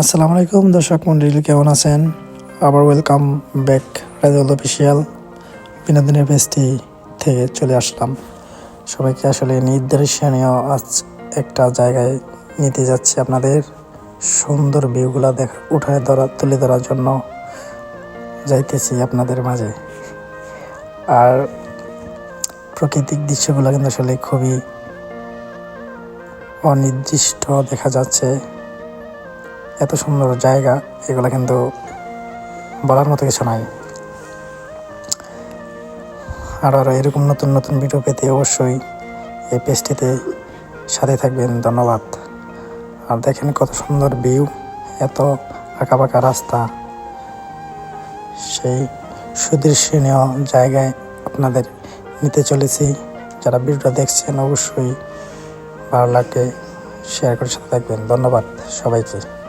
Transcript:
আসসালামু আলাইকুম, দর্শক মন্ডলী, কেমন আছেন? আবার ওয়েলকাম ব্যাক রাজুল অফিসিয়াল বিনোদনের পেজটি থেকে চলে আসলাম। সবাইকে আসলে নির্দেশনীয় আজ একটা জায়গায় নিতে যাচ্ছি আপনাদের। সুন্দর ভিউগুলো দেখা উঠায় ধরা তুলে ধরার জন্য যাইতেছি আপনাদের মাঝে। আর প্রাকৃতিক দৃশ্যগুলো কিন্তু আসলে খুবই অনির্দিষ্ট দেখা যাচ্ছে। এত সুন্দর জায়গা, এগুলো কিন্তু বলার মতো কিছু নাই। আর আরও এরকম নতুন নতুন ভিডিও পেতে অবশ্যই এই পেজটিতে সাথে থাকবেন। ধন্যবাদ। আর দেখেন কত সুন্দর ভিউ এত আঁকা বাঁকা রাস্তা। সেই সুদৃশ্যনীয় জায়গায় আপনাদের নিতে চলেছি। যারা ভিডিওটা দেখছেন, অবশ্যই ভালো লাগে শেয়ার করে সাথে থাকবেন। ধন্যবাদ সবাইকে।